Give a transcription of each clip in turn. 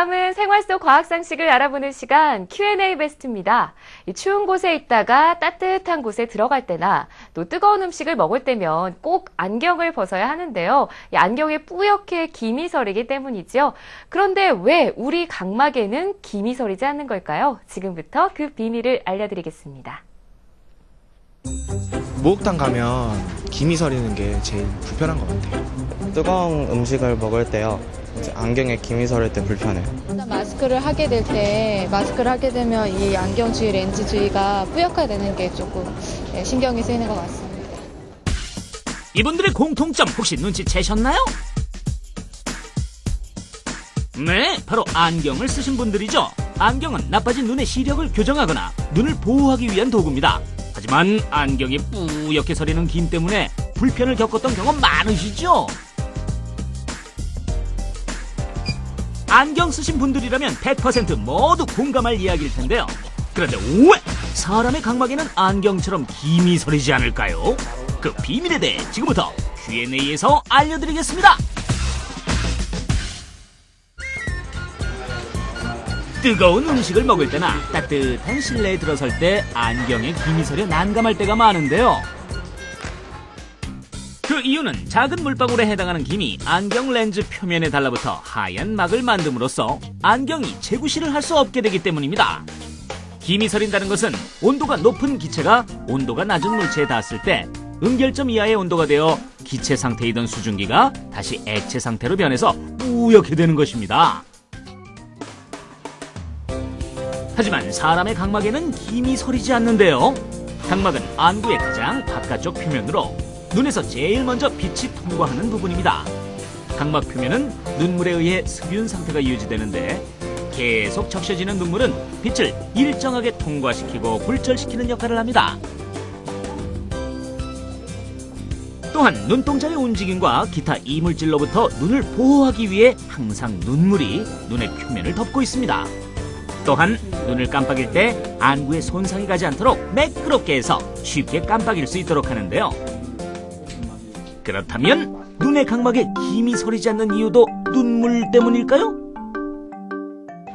다음은 생활 속 과학 상식을 알아보는 시간 Q&A 베스트입니다. 이 추운 곳에 있다가 따뜻한 곳에 들어갈 때나 또 뜨거운 음식을 먹을 때면 꼭 안경을 벗어야 하는데요. 이 안경에 뿌옇게 김이 서리기 때문이죠. 그런데 왜 우리 각막에는 김이 서리지 않는 걸까요? 지금부터 그 비밀을 알려드리겠습니다. 목욕탕 가면 김이 서리는 게 제일 불편한 것 같아요. 뜨거운 음식을 먹을 때요. 이제 안경에 김이 서릴 때 불편해요. 일단 마스크를 하게 될 때 마스크를 하게 되면 이 안경 주위 렌즈 주위가 뿌옇게 되는 게 조금 예, 신경이 쓰이는 것 같습니다. 이분들의 공통점 혹시 눈치채셨나요? 네, 바로 안경을 쓰신 분들이죠. 안경은 나빠진 눈의 시력을 교정하거나 눈을 보호하기 위한 도구입니다. 하지만 안경이 뿌옇게 서리는 김 때문에 불편을 겪었던 경험 많으시죠? 안경 쓰신 분들이라면 100% 모두 공감할 이야기일 텐데요. 그런데 왜 사람의 각막에는 안경처럼 김이 서리지 않을까요? 그 비밀에 대해 지금부터 Q&A에서 알려드리겠습니다. 뜨거운 음식을 먹을 때나 따뜻한 실내에 들어설 때 안경에 김이 서려 난감할 때가 많은데요. 그 이유는 작은 물방울에 해당하는 김이 안경 렌즈 표면에 달라붙어 하얀 막을 만듦으로써 안경이 재구시를 할수 없게 되기 때문입니다. 김이 서린다는 것은 온도가 높은 기체가 온도가 낮은 물체에 닿았을 때 음결점 이하의 온도가 되어 기체 상태이던 수증기가 다시 액체 상태로 변해서 뿌옇게 되는 것입니다. 하지만 사람의 각막에는 김이 서리지 않는데요. 각막은 안구의 가장 바깥쪽 표면으로 눈에서 제일 먼저 빛이 통과하는 부분입니다. 각막 표면은 눈물에 의해 습윤 상태가 유지되는데 계속 적셔지는 눈물은 빛을 일정하게 통과시키고 굴절시키는 역할을 합니다. 또한 눈동자의 움직임과 기타 이물질로부터 눈을 보호하기 위해 항상 눈물이 눈의 표면을 덮고 있습니다. 또한 눈을 깜빡일 때 안구에 손상이 가지 않도록 매끄럽게 해서 쉽게 깜빡일 수 있도록 하는데요. 그렇다면 눈의 각막에 김이 서리지 않는 이유도 눈물 때문일까요?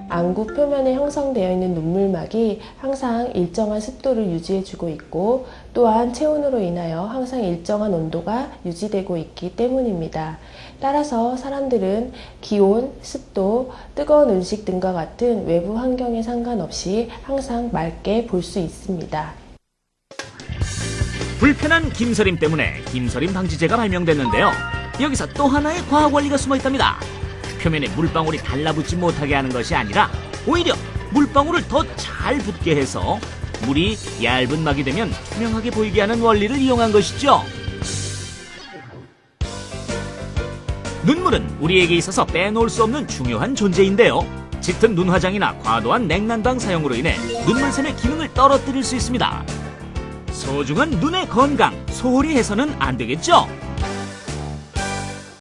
안구 표면에 형성되어 있는 눈물막이 항상 일정한 습도를 유지해주고 있고 또한 체온으로 인하여 항상 일정한 온도가 유지되고 있기 때문입니다. 따라서 사람들은 기온, 습도, 뜨거운 음식 등과 같은 외부 환경에 상관없이 항상 맑게 볼 수 있습니다. 불편한 김서림 때문에 김서림 방지제가 발명됐는데요. 여기서 또 하나의 과학 원리가 숨어 있답니다. 표면에 물방울이 달라붙지 못하게 하는 것이 아니라 오히려 물방울을 더 잘 붙게 해서 물이 얇은 막이 되면 투명하게 보이게 하는 원리를 이용한 것이죠. 눈물은 우리에게 있어서 빼놓을 수 없는 중요한 존재인데요. 짙은 눈 화장이나 과도한 냉난방 사용으로 인해 눈물샘의 기능을 떨어뜨릴 수 있습니다. 소중한 눈의 건강 소홀히 해서는 안 되겠죠?